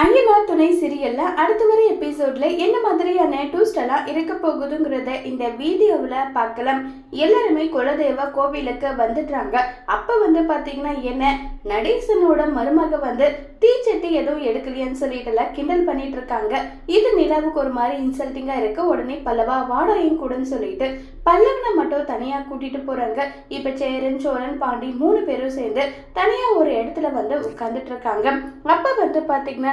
ஐயனார் துணை சீரியல்ல அடுத்து வர எபிசோட்ல என்ன மாதிரியான டூஸ்ட் எல்லாம் இருக்க போகுதுங்கிறத இந்த வீடியோவில் பார்க்கலாம். எல்லாருமே குலதெய்வ கோவிலுக்கு வந்துடுறாங்க அப்போ வந்து பார்த்தீங்கன்னா என்ன? நடேசனோட மருமக வந்து தீச்சட்டி எதுவும் எடுக்கலையேன்னு சொல்லிட்டுல கிண்டல் பண்ணிட்டு இருக்காங்க. இது நிலாவுக்கு ஒரு மாதிரி இன்சல்ட்டிங்காக இருக்கு. உடனே பல்லவா வாடகையும் கூடன்னு சொல்லிட்டு பல்லவனை மட்டும் தனியாக கூட்டிட்டு போறாங்க. இப்போ சேரன் சோழன் பாண்டி மூணு பேரும் சேர்ந்து தனியாக ஒரு இடத்துல வந்து உட்காந்துட்டு இருக்காங்க. அப்போ வந்து பார்த்தீங்கன்னா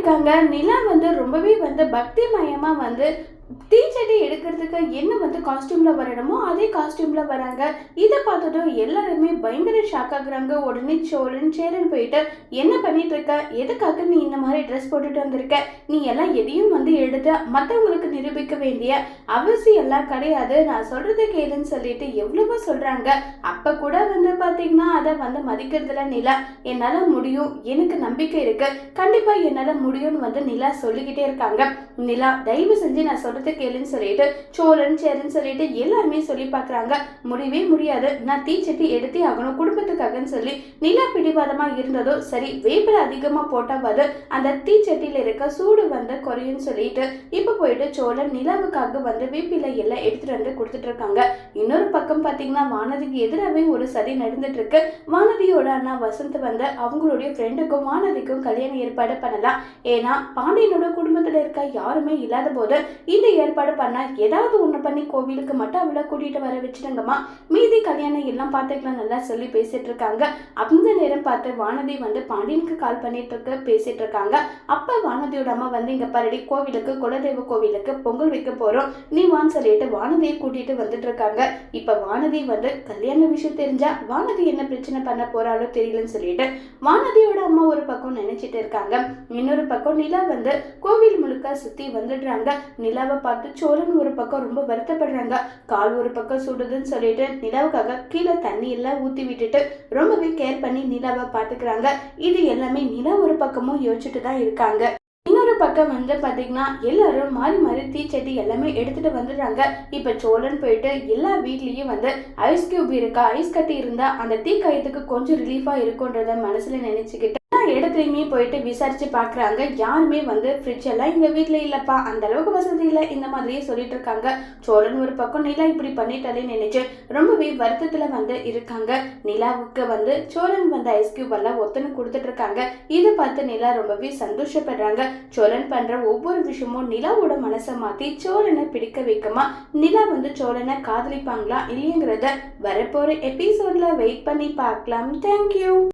இருக்காங்க. நிலா வந்து ரொம்பவே வந்து பக்தி மயமாக வந்து தீச்செடி எடுக்கிறதுக்கு என்ன வந்து காஸ்டியூமில் வரணுமோ அதே காஸ்டியூமில் வராங்க. இதை பார்த்ததும் எல்லாருமே பயங்கர ஷாக் ஆகுறாங்க. உடனே சோழன் சேரன் போயிட்டு என்ன பண்ணிட்டு இருக்க? எதுக்காக நீ இந்த மாதிரி ட்ரெஸ் போட்டுட்டு வந்திருக்க? நீ எல்லாம் எதையும் வந்து எடுத்து மற்றவங்களுக்கு நிரூபிக்க வேண்டிய அவசியம் எல்லாம் கிடையாது. நான் சொல்றது கேளுன்னு சொல்லிட்டு எவ்வளவோ சொல்றாங்க. அப்ப கூட வந்து பார்த்தீங்கன்னா அதை வந்து மதிக்கிறதுல நிலா. என்னால் முடியும். எனக்கு நம்பிக்கை இருக்கு. கண்டிப்பா முடியும் முடியும்னு வந்து நிலா சொல்லிக்கிட்டே இருக்காங்க. நிலா தயவு செஞ்சு நான் சொல்றது கேளுன்னு சொல்லிட்டு சோழன் சேரன் சொல்லிட்டு எல்லாருமே சொல்லி பார்க்குறாங்க. முடியவே முடியாது. நான் தீச்சட்டி எடுத்தே ஆகணும் குடும்பத்துக்காகன்னு சொல்லி நிலா பிடிவாதமா இருந்ததோ சரி வேப்பில அதிகமா போட்டாவது அந்த தீச்சட்டியில இருக்க சூடு வந்து குறையும் சொல்லிட்டு இப்ப போயிட்டு சோழன் நிலாவுக்காக வந்து வேப்பில எல்லாம் எடுத்துட்டு வந்து கொடுத்துட்டு இருக்காங்க. இன்னொரு பக்கம் பாத்தீங்கன்னா வானதிக்கு எதிராகவே ஒரு சதி நடந்துட்டு இருக்கு வானதியோட அண்ணா வசந்த் வந்து அவங்களுடைய ஃப்ரெண்டுக்கும் வானதிக்கும் கல்யாணம் ஏற்பாடு பண்ணலாம். ஏன்னா பாண்டியனோட குடும்பத்தில் இருக்க யாருமே இல்லாத போது இந்த ஏற்பாடு பண்ணால் ஏதாவது ஒன்று பண்ணி கோவிலுக்கு மட்டும் அவளை கூட்டிகிட்டு வர வச்சிடுங்கம்மா மீதி கல்யாணம் எல்லாம் பார்த்துக்கலாம் நல்லா சொல்லி பேசிட்டு இருக்காங்க அந்த நேரம் பார்த்து வானதி வந்து பாண்டியனுக்கு கால் பண்ணிட்டு இருக்க பேசிட்டு இருக்காங்க அப்போ வானதியோட அம்மா வந்து இங்கே பரடி கோவிலுக்கு குலதெய்வ கோவிலுக்கு பொங்கல் வைக்க போகிறோம் நீ வான்னு சொல்லிட்டு வானதியை கூட்டிகிட்டு வந்துட்டு இருக்காங்க இப்போ வானதி வந்து கல்யாண விஷயம் தெரிஞ்சா வானதி என்ன பிரச்சனை பண்ண போறாளோ தெரியலன்னு சொல்லிட்டு வானதியோட அம்மா ஒரு பக்கம் நினைச்சிட்டு இருக்காங்க. இன்னொரு பக்கம் நிலா வந்து கோவில் முழுக்க சுத்தி வந்துடுறாங்க. நிலாவை பார்த்து சோழன் ஒரு பக்கம் ரொம்ப வருத்தப்படுறாங்க. கால் ஒரு பக்கம் சுடுதுன்னு சொல்லிட்டு நிலாவுக்காக கீழே தண்ணி எல்லாம் ஊத்தி விட்டுட்டு ரொம்பவே கேர் பண்ணி நிலாவை பார்த்துக்கிறாங்க. இது எல்லாமே நிலா ஒரு பக்கமும் யோசிச்சுட்டு தான் இருக்காங்க. இன்னொரு பக்கம் வந்து பார்த்தீங்கன்னா எல்லாரும் மாறி மாறி தீச்சட்டி எல்லாமே எடுத்துட்டு வந்துடுறாங்க. இப்போ சோழன் போயிட்டு எல்லா வீட்லேயும் வந்து ஐஸ் கியூப் இருக்கா? ஐஸ் கட்டி இருந்தா அந்த தீ கயத்துக்கு கொஞ்சம் ரிலீஃபாக இருக்கும்ன்றத மனசில் நினச்சிக்கிட்டு இடத்துலையுமே போயிட்டு விசாரிச்சு பாக்குறாங்க. யாருமே வந்து ஃப்ரிட்ஜ் எல்லாம் எங்கள் வீட்டில் இல்லப்பா. அந்த அளவுக்கு வசதி இல்லை. இந்த மாதிரியே சொல்லிட்டு இருக்காங்க. சோழன் ஒரு பக்கம் நிலா இப்படி பண்ணிட்டாலே நினைச்சு ரொம்பவே வருத்தத்துல வந்து இருக்காங்க. நிலாவுக்கு வந்து சோழன் வந்து ஐஸ் கியூப் எல்லாம் ஒத்தனை கொடுத்துட்டு இருக்காங்க. இதை பார்த்து நிலா ரொம்பவே சந்தோஷப்படுறாங்க. சோழன் பண்ற ஒவ்வொரு விஷயமும் நிலாவோட மனசை மாத்தி சோழனை பிடிக்க வைக்குமா? நிலா வந்து சோழனை காதலிப்பாங்களா இல்லையங்கிறத வரப்போற எபிசோட்ல வெயிட் பண்ணி பார்க்கலாம். தேங்க்யூ